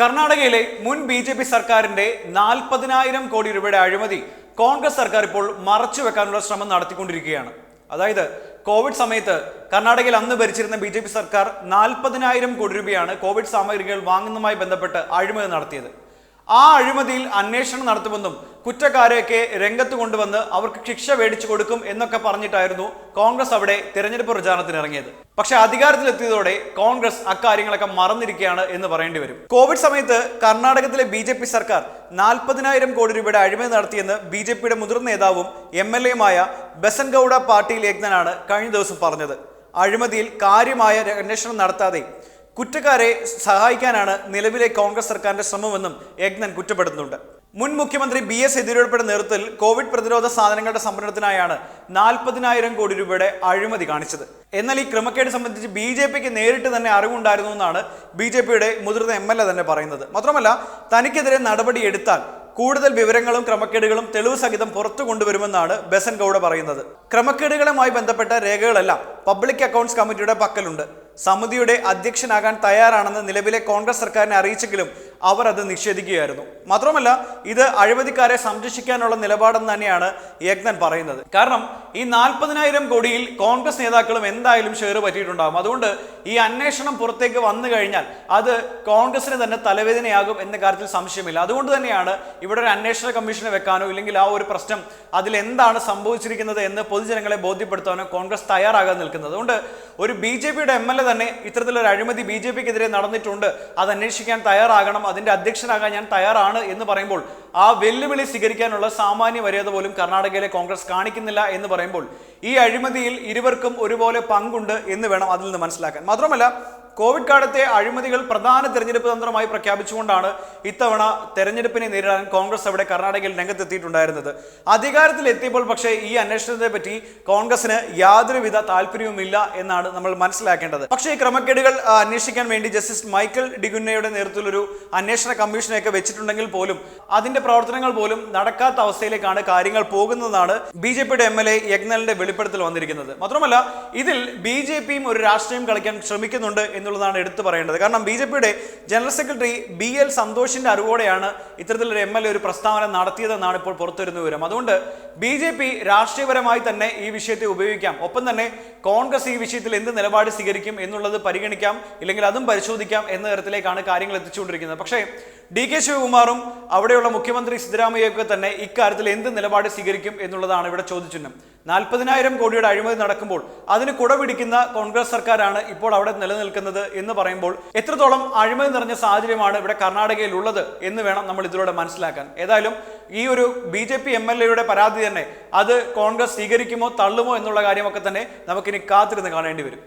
കർണാടകയിലെ മുൻ B J P സർക്കാരിന്റെ നാൽപ്പതിനായിരം കോടി രൂപയുടെ അഴിമതി കോൺഗ്രസ് സർക്കാർ ഇപ്പോൾ മറച്ചു വെക്കാനുള്ള ശ്രമം നടത്തിക്കൊണ്ടിരിക്കുകയാണ്. അതായത് കോവിഡ് സമയത്ത് കർണാടകയിൽ അന്ന് ഭരിച്ചിരുന്ന ബി ജെ പി സർക്കാർ നാൽപ്പതിനായിരം കോടി രൂപയാണ് കോവിഡ് സാമഗ്രികൾ വാങ്ങുന്നതുമായി ബന്ധപ്പെട്ട് അഴിമതി നടത്തിയത്. ആ അഴിമതിയിൽ അന്വേഷണം നടത്തുമെന്നും കുറ്റക്കാരെയൊക്കെ രംഗത്ത് കൊണ്ടുവന്ന് അവർക്ക് ശിക്ഷ മേടിച്ചു കൊടുക്കും എന്നൊക്കെ പറഞ്ഞിട്ടായിരുന്നു കോൺഗ്രസ് അവിടെ തിരഞ്ഞെടുപ്പ് പ്രചാരണത്തിന് ഇറങ്ങിയത്. പക്ഷെ അധികാരത്തിലെത്തിയതോടെ കോൺഗ്രസ് അക്കാര്യങ്ങളൊക്കെ മറന്നിരിക്കുകയാണ് എന്ന് പറയേണ്ടി വരും. കോവിഡ് സമയത്ത് കർണാടകത്തിലെ ബി ജെ പി സർക്കാർ നാൽപ്പതിനായിരം കോടി രൂപയുടെ അഴിമതി നടത്തിയെന്ന് ബി ജെ പിയുടെ മുതിർന്ന നേതാവും എം എൽ എയുമായ ബസൻഗൌഡ പാട്ടീൽ കഴിഞ്ഞ ദിവസം പറഞ്ഞത്. അഴിമതിയിൽ കാര്യമായ അന്വേഷണം നടത്താതെ കുറ്റക്കാരെ സഹായിക്കാനാണ് നിലവിലെ കോൺഗ്രസ് സർക്കാരിന്റെ ശ്രമമെന്നും യജ്ഞൻ കുറ്റപ്പെടുത്തുന്നുണ്ട്. മുൻ മുഖ്യമന്ത്രി ബി എസ് യെദ്യൂരപ്പയുടെ നേതൃത്വത്തിൽ കോവിഡ് പ്രതിരോധ സാധനങ്ങളുടെ സംഭരണത്തിനായാണ് നാൽപ്പതിനായിരം കോടി രൂപയുടെ അഴിമതി കാണിച്ചത്. എന്നാൽ ഈ ക്രമക്കേട് സംബന്ധിച്ച് ബി ജെ പിക്ക് നേരിട്ട് തന്നെ അറിവുണ്ടായിരുന്നു എന്നാണ് ബി ജെ പിയുടെ മുതിർന്ന എം എൽ എ തന്നെ പറയുന്നത്. മാത്രമല്ല തനിക്കെതിരെ നടപടി എടുത്താൽ കൂടുതൽ വിവരങ്ങളും ക്രമക്കേടുകളും തെളിവ് സഹിതം പുറത്തു കൊണ്ടുവരുമെന്നാണ് ബെസൻ ഗൌഡ പറയുന്നത്. ക്രമക്കേടുകളുമായി ബന്ധപ്പെട്ട രേഖകളെല്ലാം പബ്ലിക് അക്കൗണ്ട്സ് കമ്മിറ്റിയുടെ പക്കലുണ്ട്. സമിതിയുടെ അധ്യക്ഷനാകാൻ തയ്യാറാണെന്ന് നിലവിലെ കോൺഗ്രസ് സർക്കാരിനെ അറിയിച്ചെങ്കിലും അവർ അത് നിഷേധിക്കുകയായിരുന്നു. മാത്രമല്ല ഇത് അഴിമതിക്കാരെ സംരക്ഷിക്കാനുള്ള നിലപാടെന്ന് തന്നെയാണ് യജ്ഞൻ പറയുന്നത്. കാരണം ഈ നാൽപ്പതിനായിരം കോടിയിൽ കോൺഗ്രസ് നേതാക്കളും എന്തായാലും ഷെയർ പറ്റിയിട്ടുണ്ടാകും. അതുകൊണ്ട് ഈ അന്വേഷണം പുറത്തേക്ക് വന്നു കഴിഞ്ഞാൽ അത് കോൺഗ്രസിന് തന്നെ തലവേദനയാകും എന്ന കാര്യത്തിൽ സംശയമില്ല. അതുകൊണ്ട് തന്നെയാണ് ഇവിടെ ഒരു അന്വേഷണ കമ്മീഷനെ വെക്കാനോ ഇല്ലെങ്കിൽ ആ ഒരു പ്രശ്നം അതിൽ എന്താണ് സംഭവിച്ചിരിക്കുന്നത് എന്ന് പൊതുജനങ്ങളെ ബോധ്യപ്പെടുത്താനോ കോൺഗ്രസ് തയ്യാറാകാൻ നിൽക്കുന്നത്. അതുകൊണ്ട് ഒരു ബി ജെ പിയുടെ എം എൽ എ തന്നെ ഇത്തരത്തിലൊരു അഴിമതി ബി ജെ പിക്കെതിരെ നടന്നിട്ടുണ്ട്. അത് അന്വേഷിക്കാൻ തയ്യാറാകണം. അതിന്റെ അധ്യക്ഷനാകാൻ ഞാൻ തയ്യാറാണ് എന്ന് പറയുമ്പോൾ ആ വെല്ലുവിളി സ്വീകരിക്കാനുള്ള സാമാന്യ മര്യാദ പോലും കർണാടകയിലെ കോൺഗ്രസ് കാണിക്കുന്നില്ല എന്ന് പറയുമ്പോൾ ഈ അഴിമതിയിൽ ഇരുവർക്കും ഒരുപോലെ പങ്കുണ്ട് എന്ന് വേണം അതിൽ നിന്ന് മനസ്സിലാക്കാൻ. മാത്രമല്ല കോവിഡ് കാലത്തെ അഴിമതികൾ പ്രധാന തെരഞ്ഞെടുപ്പ് തന്ത്രമായി പ്രഖ്യാപിച്ചുകൊണ്ടാണ് ഇത്തവണ തെരഞ്ഞെടുപ്പിനെ നേരിടാൻ കോൺഗ്രസ് അവിടെ കർണാടകയിൽ രംഗത്തെത്തിയിട്ടുണ്ടായിരുന്നത്. അധികാരത്തിൽ എത്തിയപ്പോൾ പക്ഷേ ഈ അന്വേഷണത്തെ പറ്റി കോൺഗ്രസിന് യാതൊരുവിധ താല്പര്യവുമില്ല എന്നാണ് നമ്മൾ മനസ്സിലാക്കേണ്ടത്. പക്ഷേ ഈ ക്രമക്കേടുകൾ അന്വേഷിക്കാൻ വേണ്ടി ജസ്റ്റിസ് മൈക്കൽ ഡിഗുന്നയുടെ നേതൃത്വത്തിൽ ഒരു അന്വേഷണ കമ്മീഷനെയൊക്കെ വെച്ചിട്ടുണ്ടെങ്കിൽ പോലും അതിന്റെ പ്രവർത്തനങ്ങൾ പോലും നടക്കാത്ത അവസ്ഥയിലേക്കാണ് കാര്യങ്ങൾ പോകുന്നതെന്നാണ് ബി ജെ പിയുടെ എം എൽ എ യജ്ഞലിന്റെ വെളിപ്പെടുത്തൽ വന്നിരിക്കുന്നത്. മാത്രമല്ല ഇതിൽ ബി ജെ പിയും ഒരു രാഷ്ട്രീയം കളിക്കാൻ ശ്രമിക്കുന്നുണ്ട് എന്നുള്ളതാണ് എടുത്തു പറയേണ്ടത്. കാരണം ബി ജെ പിയുടെ ജനറൽ സെക്രട്ടറി ബി എൽ സന്തോഷിന്റെ അറിവോടെയാണ് ഇത്തരത്തിലൊരു എം എൽ എ ഒരു പ്രസ്താവന നടത്തിയതെന്നാണ് ഇപ്പോൾ പുറത്തുവരുന്ന വിവരം. അതുകൊണ്ട് ബി ജെ പി രാഷ്ട്രീയപരമായി തന്നെ ഈ വിഷയത്തെ ഉപയോഗിക്കാം. ഒപ്പം തന്നെ കോൺഗ്രസ് ഈ വിഷയത്തിൽ എന്ത് നിലപാട് സ്വീകരിക്കും എന്നുള്ളത് പരിഗണിക്കാം ഇല്ലെങ്കിൽ അതും പരിശോധിക്കാം എന്ന തരത്തിലേക്കാണ് കാര്യങ്ങൾ എത്തിച്ചുകൊണ്ടിരിക്കുന്നത്. പക്ഷേ ഡി കെ ശിവകുമാറും അവിടെയുള്ള മുഖ്യമന്ത്രി സിദ്ധരാമയ്യൊക്കെ തന്നെ ഇക്കാര്യത്തിൽ എന്ത് നിലപാട് സ്വീകരിക്കും എന്നുള്ളതാണ് ഇവിടെ ചോദ്യചിഹ്നം. നാൽപ്പതിനായിരം കോടിയുടെ അഴിമതി നടക്കുമ്പോൾ അതിന് കുട പിടിക്കുന്ന കോൺഗ്രസ് സർക്കാരാണ് ഇപ്പോൾ അവിടെ നിലനിൽക്കുന്നത് എന്ന് പറയുമ്പോൾ എത്രത്തോളം അഴിമതി നിറഞ്ഞ സാഹചര്യമാണ് ഇവിടെ കർണാടകയിൽ ഉള്ളത് എന്ന് വേണം നമ്മൾ ഇതിലൂടെ മനസ്സിലാക്കാൻ. ഏതായാലും ഈ ഒരു B J P M L എയുടെ പരാതി തന്നെ അത് കോൺഗ്രസ് സ്വീകരിക്കുമോ തള്ളുമോ എന്നുള്ള കാര്യമൊക്കെ തന്നെ നമുക്കിനി കാത്തിരുന്ന് കാണേണ്ടി വരും.